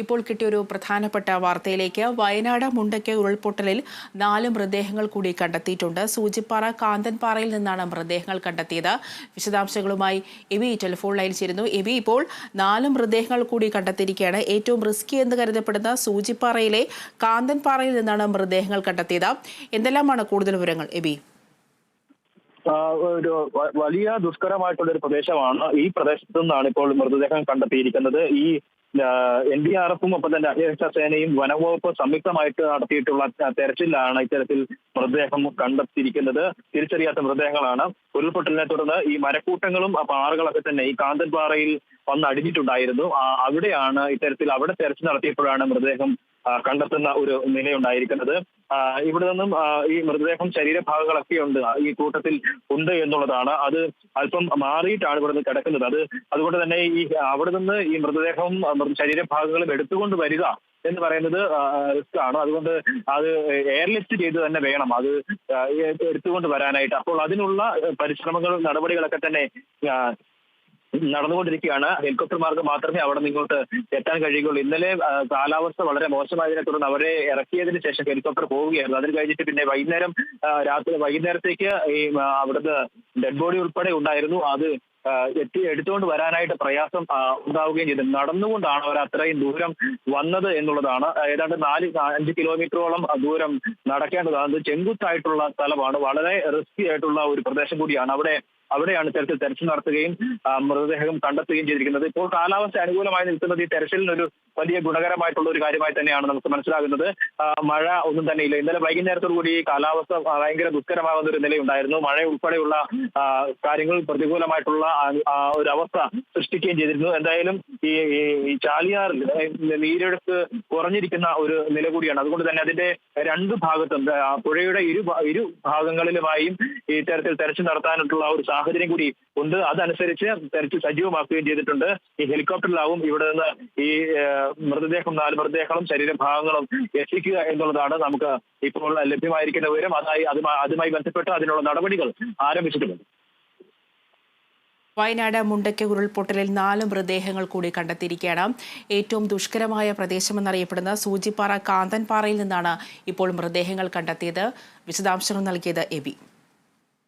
ഇപ്പോൾ കിട്ടിയൊരു പ്രധാനപ്പെട്ട വാർത്തയിലേക്ക് വയനാട് മുണ്ടയ്ക്ക് ഉരുൾപൊട്ടലിൽ നാല് മൃതദേഹങ്ങൾ കൂടി കണ്ടെത്തിയിട്ടുണ്ട്. സൂചിപ്പാറ കാന്തൻപാറയിൽ നിന്നാണ് മൃതദേഹങ്ങൾ കണ്ടെത്തിയത്. വിശദാംശങ്ങളുമായി എബി ടെലിഫോൺ ലൈൻ ചേരുന്നു. എബി ഇപ്പോൾ നാല് മൃതദേഹങ്ങൾ കൂടി കണ്ടെത്തിയിരിക്കുകയാണ്. ഏറ്റവും റിസ്കി എന്ന് കരുതപ്പെടുന്ന സൂചിപ്പാറയിലെ കാന്തൻപാറയിൽ നിന്നാണ് മൃതദേഹങ്ങൾ കണ്ടെത്തിയത്. എന്തെല്ലാമാണ് കൂടുതൽ വിവരങ്ങൾ എബി? ഒരു വലിയ ദുഷ്കരമായിട്ടുള്ള ഒരു പ്രദേശമാണ്. ഈ പ്രദേശത്തു നിന്നാണ് ഇപ്പോൾ മൃതദേഹം കണ്ടെത്തിയിരിക്കുന്നത്. ഈ എൻ ഡി ആർ എഫും ഒപ്പം തന്നെ അന്വേഷണ സേനയും വനംവകുപ്പ് സംയുക്തമായിട്ട് നടത്തിയിട്ടുള്ള തെരച്ചിലാണ് ഇത്തരത്തിൽ മൃതദേഹം കണ്ടെത്തിയിരിക്കുന്നത്. തിരിച്ചറിയാത്ത മൃതദേഹങ്ങളാണ് ഉരുൾപൊട്ടലിനെ തുടർന്ന് ഈ മരക്കൂട്ടങ്ങളും പാറകളൊക്കെ തന്നെ ഈ കാന്തൻപാറയിൽ വന്ന് അടിഞ്ഞിട്ടുണ്ടായിരുന്നു. അവിടെയാണ് ഇത്തരത്തിൽ അവിടെ തെരച്ചിൽ നടത്തിയപ്പോഴാണ് മൃതദേഹം കണ്ടെത്തുന്ന ഒരു നിലയുണ്ടായിരിക്കുന്നത്. ഇവിടെ നിന്നും ഈ മൃതദേഹം ശരീരഭാഗങ്ങളൊക്കെ ഉണ്ട് ഈ കൂട്ടത്തിൽ ഉണ്ട് എന്നുള്ളതാണ്. അത് അല്പം മാറിയിട്ടാണ് ഇവിടെ നിന്ന് കിടക്കുന്നത്. അത് അതുകൊണ്ട് തന്നെ ഈ അവിടെ നിന്ന് ഈ മൃതദേഹവും ശരീരഭാഗങ്ങളും എടുത്തുകൊണ്ട് വരിക എന്ന് പറയുന്നത് റിസ്ക് ആണ് അതുകൊണ്ട് അത് എയർലിഫ്റ്റ് ചെയ്ത് തന്നെ വേണം. അത് എടുത്തുകൊണ്ട് വരാനായിട്ട്. അപ്പോൾ അതിനുള്ള പരിശ്രമങ്ങളും നടപടികളൊക്കെ തന്നെ നടന്നുകൊണ്ടിരിക്കുകയാണ്. ഹെലികോപ്റ്റർ മാർഗം മാത്രമേ അവിടെ ഇങ്ങോട്ട് എത്താൻ കഴിയുകയുള്ളൂ. ഇന്നലെ കാലാവസ്ഥ വളരെ മോശമായതിനെ തുടർന്ന് അവരെ ഇറക്കിയതിന് ശേഷം ഹെലികോപ്റ്റർ പോവുകയായിരുന്നു. അതിന് കഴിഞ്ഞിട്ട് പിന്നെ വൈകുന്നേരം രാത്രി വൈകുന്നേരത്തേക്ക് ഈ അവിടുന്ന് ഡെഡ് ബോഡി ഉൾപ്പെടെ ഉണ്ടായിരുന്നു. അത് എത്തി എടുത്തുകൊണ്ട് വരാനായിട്ട് പ്രയാസം ഉണ്ടാവുകയും ചെയ്തു. നടന്നുകൊണ്ടാണ് അവർ അത്രയും ദൂരം വന്നത് എന്നുള്ളതാണ്. ഏതാണ്ട് നാല് അഞ്ച് കിലോമീറ്ററോളം ദൂരം നടക്കേണ്ടതാണ്. ചെങ്കുത്തായിട്ടുള്ള സ്ഥലമാണ്. വളരെ റിസ്കി ആയിട്ടുള്ള ഒരു പ്രദേശം കൂടിയാണ്. അവിടെ അവിടെയാണ് ഇത്തരത്തിൽ തെരച്ചിൽ നടത്തുകയും മൃതദേഹം കണ്ടെത്തുകയും ചെയ്തിരിക്കുന്നത്. ഇപ്പോൾ കാലാവസ്ഥ അനുകൂലമായി നിൽക്കുന്നത് ഈ തെരച്ചിലിനൊരു വലിയ ഗുണകരമായിട്ടുള്ള ഒരു കാര്യമായി തന്നെയാണ് നമുക്ക് മനസ്സിലാകുന്നത്. മഴ ഒന്നും തന്നെ ഇല്ല. ഇന്നലെ വൈകുന്നേരത്തോടു കൂടി കാലാവസ്ഥ ഭയങ്കര ദുഷ്കരമാകുന്ന ഒരു നിലയുണ്ടായിരുന്നു. മഴ ഉൾപ്പെടെയുള്ള കാര്യങ്ങൾ പ്രതികൂലമായിട്ടുള്ള ഒരു അവസ്ഥ സൃഷ്ടിക്കുകയും ചെയ്തിരുന്നു. എന്തായാലും ഈ ഈ- ചാലിയാറിൽ നീരൊഴുക്ക് കുറഞ്ഞിരിക്കുന്ന ഒരു നില കൂടിയാണ്. അതുകൊണ്ട് തന്നെ അതിന്റെ രണ്ട് ഭാഗത്തും പുഴയുടെ ഇരു ഇരു ഭാഗങ്ങളിലുമായും ഈ തരത്തിൽ തെരച്ചിൽ നടത്താനായിട്ടുള്ള ഒരു സാഹചര്യം കൂടി ഉണ്ട്. അതനുസരിച്ച് തെരച്ചിൽ സജീവമാക്കുകയും ചെയ്തിട്ടുണ്ട്. ഈ ഹെലികോപ്റ്ററിലാവും ഇവിടെ നിന്ന് ഈ മൃതദേഹം നാല് മൃതദേഹങ്ങളും ശരീരഭാഗങ്ങളും എത്തിക്കുക എന്നുള്ളതാണ് നമുക്ക് ഇപ്പോൾ ലഭ്യമായിരിക്കുന്ന വിവരം. അതായി അതുമായി ബന്ധപ്പെട്ട് അതിനുള്ള നടപടികൾ ആരംഭിച്ചിട്ടുണ്ട്. വയനാട് മുണ്ടയ്ക്ക് ഉരുൾപൊട്ടലിൽ നാല് മൃതദേഹങ്ങൾ കൂടി കണ്ടെത്തിയിരിക്കുകയാണ്. ഏറ്റവും ദുഷ്കരമായ പ്രദേശമെന്നറിയപ്പെടുന്ന സൂചിപ്പാറ കാന്തൻപാറയിൽ നിന്നാണ് ഇപ്പോൾ മൃതദേഹങ്ങൾ കണ്ടെത്തിയത്. വിശദാംശങ്ങൾ നൽകിയത് എബി